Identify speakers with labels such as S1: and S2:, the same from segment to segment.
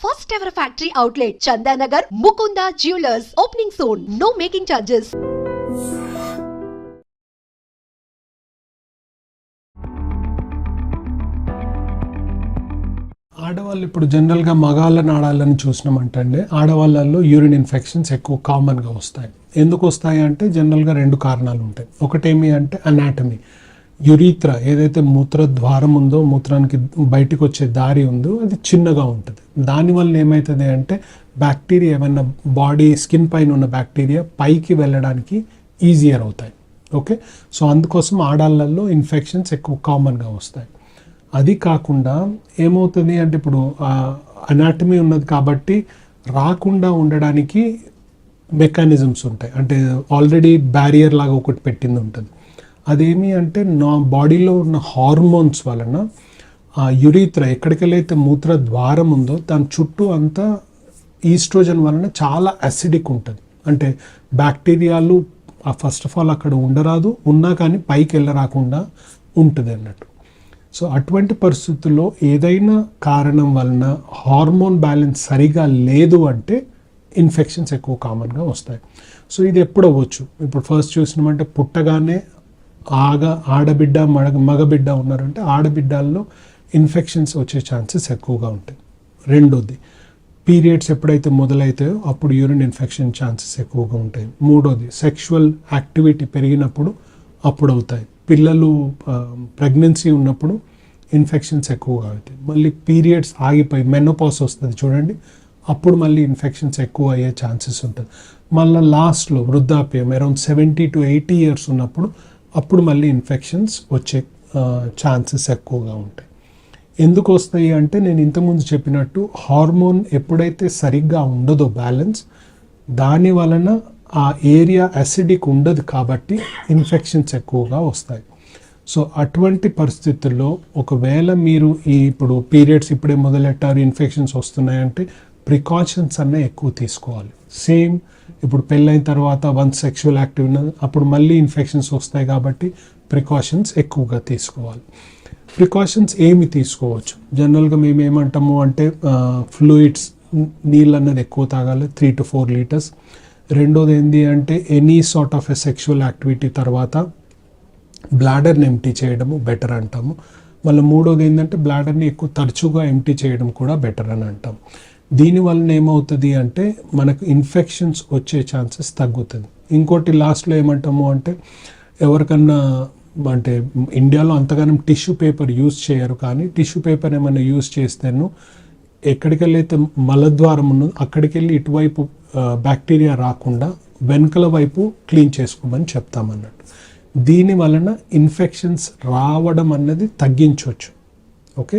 S1: First ever factory outlet Chandanagar Mukunda jewellers opening soon no making charges
S2: ఆడవాళ్ళు ఇప్పుడు జనరల్గా మగాళ్ళని ఆడాలని చూసినామంటే ఆడవాళ్ళల్లో యూరిన్ ఇన్ఫెక్షన్స్ ఎక్కువ కామన్గా వస్తాయి. ఎందుకు వస్తాయి అంటే జనరల్గా రెండు కారణాలు ఉంటాయి. ఒకటేమి అంటే అనాటమీ యురీత్ర ఏదైతే మూత్ర ద్వారం ఉందో మూత్రానికి బయటికి వచ్చే దారి ఉందో అది చిన్నగా ఉంటుంది. దానివల్ల ఏమవుతుంది అంటే బ్యాక్టీరియా ఏమైనా బాడీ స్కిన్ పైన ఉన్న బ్యాక్టీరియా పైకి వెళ్ళడానికి ఈజియర్ అవుతాయి. ఓకే? సో అందుకోసం ఆడాళ్ళల్లో ఇన్ఫెక్షన్స్ ఎక్కువ కామన్గా వస్తాయి. అది కాకుండా ఏమవుతుంది అంటే ఇప్పుడు అనాటమీ ఉన్నది కాబట్టి రాకుండా ఉండడానికి మెకానిజమ్స్ ఉంటాయి. అంటే ఆల్రెడీ బ్యారియర్ లాగా ఒకటి పెట్టింది ఉంటుంది. అదేమి అంటే నా బాడీలో ఉన్న హార్మోన్స్ వలన ఆ యురీత్ర ఎక్కడికెళ్ళైతే మూత్ర ద్వారం ఉందో దాని చుట్టూ అంతా ఈస్ట్రోజన్ వలన చాలా అసిడిక్ ఉంటుంది. అంటే బ్యాక్టీరియాలు ఫస్ట్ ఆఫ్ ఆల్ అక్కడ ఉండరాదు ఉన్నా కానీ పైకి వెళ్ళరాకుండా ఉంటుంది అన్నట్టు. సో అటువంటి పరిస్థితుల్లో ఏదైనా కారణం వలన హార్మోన్ బ్యాలెన్స్ సరిగా లేదు అంటే ఇన్ఫెక్షన్స్ ఎక్కువ కామన్గా వస్తాయి. సో ఇది ఎప్పుడు అవ్వచ్చు? ఇప్పుడు ఫస్ట్ చూసినామంటే పుట్టగానే ఆగ ఆడబిడ్డ మగ మగబిడ్డ ఉన్నారంటే ఆడబిడ్డల్లో ఇన్ఫెక్షన్స్ వచ్చే ఛాన్సెస్ ఎక్కువగా ఉంటాయి. రెండోది పీరియడ్స్ ఎప్పుడైతే మొదలైతాయో అప్పుడు యూరిన్ ఇన్ఫెక్షన్ ఛాన్సెస్ ఎక్కువగా ఉంటాయి. మూడోది సెక్షువల్ యాక్టివిటీ పెరిగినప్పుడు అప్పుడు అవుతాయి పిల్లలు ప్రెగ్నెన్సీ ఉన్నప్పుడు ఇన్ఫెక్షన్స్ ఎక్కువగా అవుతాయి. మళ్ళీ పీరియడ్స్ ఆగిపోయి మెనోపాస్ వస్తుంది చూడండి అప్పుడు మళ్ళీ ఇన్ఫెక్షన్స్ ఎక్కువ అయ్యే ఛాన్సెస్ ఉంటుంది మళ్ళీ లాస్ట్లో వృద్ధాప్యం around seventy to eighty years ఉన్నప్పుడు అప్పుడు మళ్ళీ ఇన్ఫెక్షన్స్ వచ్చే ఛాన్సెస్ ఎక్కువగా ఉంటాయి. ఎందుకు వస్తాయి అంటే నేను ఇంతకుముందు చెప్పినట్టు హార్మోన్ ఎప్పుడైతే సరిగ్గా ఉండదో బ్యాలెన్స్ దాని వలన ఆ ఏరియా అసిడిక్ ఉండదు కాబట్టి ఇన్ఫెక్షన్స్ ఎక్కువగా వస్తాయి. సో అటువంటి పరిస్థితుల్లో ఒకవేళ మీరు ఈ ఇప్పుడు పీరియడ్స్ ఇప్పుడే మొదలెట్టారు ఇన్ఫెక్షన్స్ వస్తున్నాయంటే ప్రికాషన్స్ అన్న ఎక్కువ తీసుకోవాలి. సేమ్ ఇప్పుడు పెళ్ళైన తర్వాత వన్ సెక్షువల్ యాక్టివ్ ఉన్నది అప్పుడు మళ్ళీ ఇన్ఫెక్షన్స్ వస్తాయి కాబట్టి ప్రికాషన్స్ ఎక్కువగా తీసుకోవాలి. ప్రికాషన్స్ ఏమి తీసుకోవచ్చు? జనరల్గా మేము ఏమంటాము అంటే ఫ్లూయిడ్స్ నీళ్ళు అన్నది ఎక్కువ తాగాలి త్రీ టు ఫోర్ లీటర్స్ రెండోది ఏంటి అంటే any sort of a sexual activity తర్వాత బ్లాడర్ని ఎంటీ చేయడము బెటర్ అంటాము. మళ్ళీ మూడోది ఏంటంటే బ్లాడర్ని ఎక్కువ తరచుగా ఎంటీ చేయడం కూడా బెటర్ అని అంటాం దీనివలన ఏమవుతుంది అంటే మనకు ఇన్ఫెక్షన్స్ వచ్చే ఛాన్సెస్ తగ్గుతుంది. ఇంకోటి లాస్ట్లో ఏమంటాము అంటే ఎవరికన్నా అంటే ఇండియాలో అంతగానం టిష్యూ పేపర్ యూజ్ చేయరు కానీ టిష్యూ పేపర్ ఏమైనా యూజ్ చేస్తేను ఎక్కడికి వెళ్ళైతే మలద్వారం ఉన్నదో అక్కడికి వెళ్ళి ఇటువైపు బ్యాక్టీరియా రాకుండా వెనకల వైపు క్లీన్ చేసుకోమని చెప్తామన్నట్టు. దీని వలన ఇన్ఫెక్షన్స్ రావడం అన్నది తగ్గించవచ్చు ఓకే?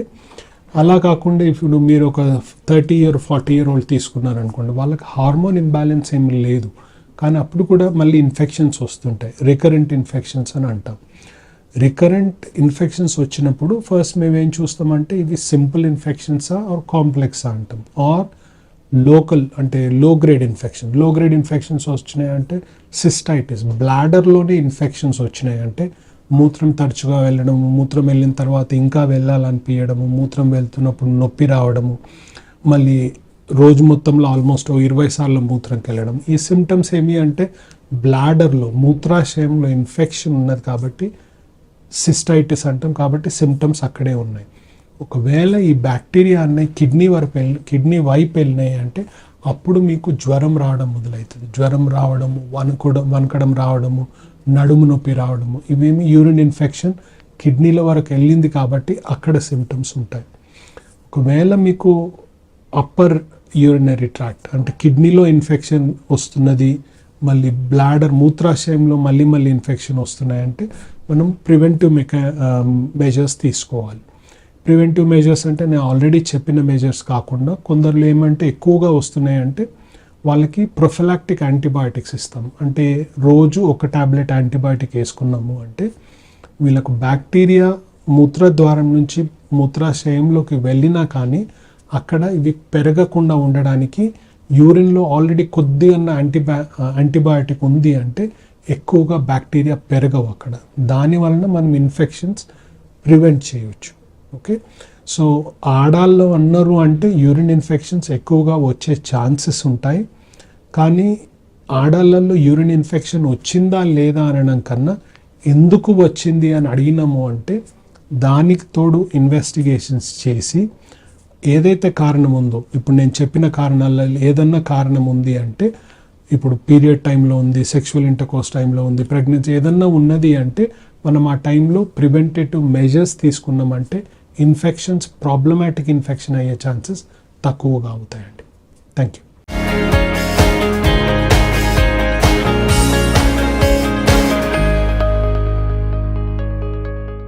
S2: అలా కాకుండా ఇప్పుడు మీరు ఒక thirty year forty year old తీసుకున్నారనుకోండి వాళ్ళకి హార్మోన్ ఇంబ్యాలెన్స్ ఏమి లేదు. కానీ అప్పుడు కూడా మళ్ళీ ఇన్ఫెక్షన్స్ వస్తుంటాయి. రికరెంట్ ఇన్ఫెక్షన్స్ అని అంటాం. రికరెంట్ ఇన్ఫెక్షన్స్ వచ్చినప్పుడు ఫస్ట్ మేము ఏం చూస్తామంటే ఇవి సింపుల్ ఇన్ఫెక్షన్సా ఆర్ కాంప్లెక్సా అంటాం. ఆర్ లోకల్ అంటే లో గ్రేడ్ ఇన్ఫెక్షన్లో గ్రేడ్ ఇన్ఫెక్షన్స్ వచ్చినాయి అంటే సిస్టైటిస్ బ్లాడర్లోనే ఇన్ఫెక్షన్స్ వచ్చినాయి అంటే మూత్రం తరచుగా వెళ్ళడము మూత్రం వెళ్ళిన తర్వాత ఇంకా వెళ్ళాలనిపించడము మూత్రం వెళ్తున్నప్పుడు నొప్పి రావడము మళ్ళీ రోజు మొత్తంలో ఆల్మోస్ట్ ఇరవై సార్లు మూత్రంకి వెళ్ళడం. ఈ సిమ్టమ్స్ ఏమి అంటే బ్లాడర్లో మూత్రాశయంలో ఇన్ఫెక్షన్ ఉన్నది కాబట్టి సిస్టైటిస్ అంటాం కాబట్టి సిమ్టమ్స్ అక్కడే ఉన్నాయి. ఒకవేళ ఈ బ్యాక్టీరియా అన్నవి కిడ్నీ వరకు వెళ్ళి కిడ్నీ వైపు వెళ్ళినాయి అంటే అప్పుడు మీకు జ్వరం రావడం మొదలవుతుంది. జ్వరం రావడము వణుకడం వణకడం రావడము నడుము నొప్పి రావడము. ఇవేమి యూరిన్ ఇన్ఫెక్షన్ కిడ్నీల వరకు వెళ్ళింది కాబట్టి అక్కడ సిమ్టమ్స్ ఉంటాయి. ఒకవేళ మీకు అప్పర్ యూరినరీ ట్రాక్ట్ అంటే కిడ్నీలో ఇన్ఫెక్షన్ వస్తున్నది మళ్ళీ బ్లాడర్ మూత్రాశయంలో మళ్ళీ మళ్ళీ ఇన్ఫెక్షన్ వస్తున్నాయంటే మనం ప్రివెంటివ్ మెకా మెజర్స్ తీసుకోవాలి. ప్రివెంటివ్ మెజర్స్ అంటే నేను ఆల్రెడీ చెప్పిన మెజర్స్ కాకుండా కొందరు ఏమంటే ఎక్కువగా వస్తున్నాయంటే వాళ్ళకి ప్రొఫిలాక్టిక్ యాంటీబయాటిక్స్ ఇస్తాం అంటే రోజు ఒక టాబ్లెట్ యాంటీబయాటిక్ వేసుకున్నాము అంటే వీళ్ళకు బ్యాక్టీరియా మూత్రద్వారం నుంచి మూత్రాశయంలోకి వెళ్ళినా కానీ అక్కడ ఇవి పెరగకుండా ఉండడానికి యూరిన్లో ఆల్రెడీ కొద్దిగా యాంటీబయా యాంటీబయాటిక్ ఉంది అంటే ఎక్కువగా బ్యాక్టీరియా పెరగవు అక్కడ. దాని వలన మనం ఇన్ఫెక్షన్స్ ప్రివెంట్ చేయవచ్చు. ఓకే సో ఆడాల్లో అన్నారు అంటే యూరిన్ ఇన్ఫెక్షన్స్ ఎక్కువగా వచ్చే ఛాన్సెస్ ఉంటాయి. కానీ ఆడాళ్ళల్లో యూరిన్ ఇన్ఫెక్షన్ వచ్చిందా లేదా అనడం కన్నా ఎందుకు వచ్చింది అని అడిగినాము అంటే దానికి తోడు ఇన్వెస్టిగేషన్స్ చేసి ఏదైతే కారణం ఉందో ఇప్పుడు నేను చెప్పిన కారణాలలో ఏదన్నా కారణం ఉంది అంటే ఇప్పుడు పీరియడ్ టైంలో ఉంది సెక్షువల్ ఇంటర్కోర్స్ టైంలో ఉంది ప్రెగ్నెన్సీ ఏదన్నా ఉన్నది అంటే మనం ఆ టైంలో ప్రివెంటేటివ్ మెజర్స్ తీసుకున్నామంటే ఇన్ఫెక్షన్స్ ప్రాబ్లమాటిక్ ఇన్ఫెక్షన్ అయ్యే ఛాన్సెస్ తక్కువగా అవుతాయండి. Thank you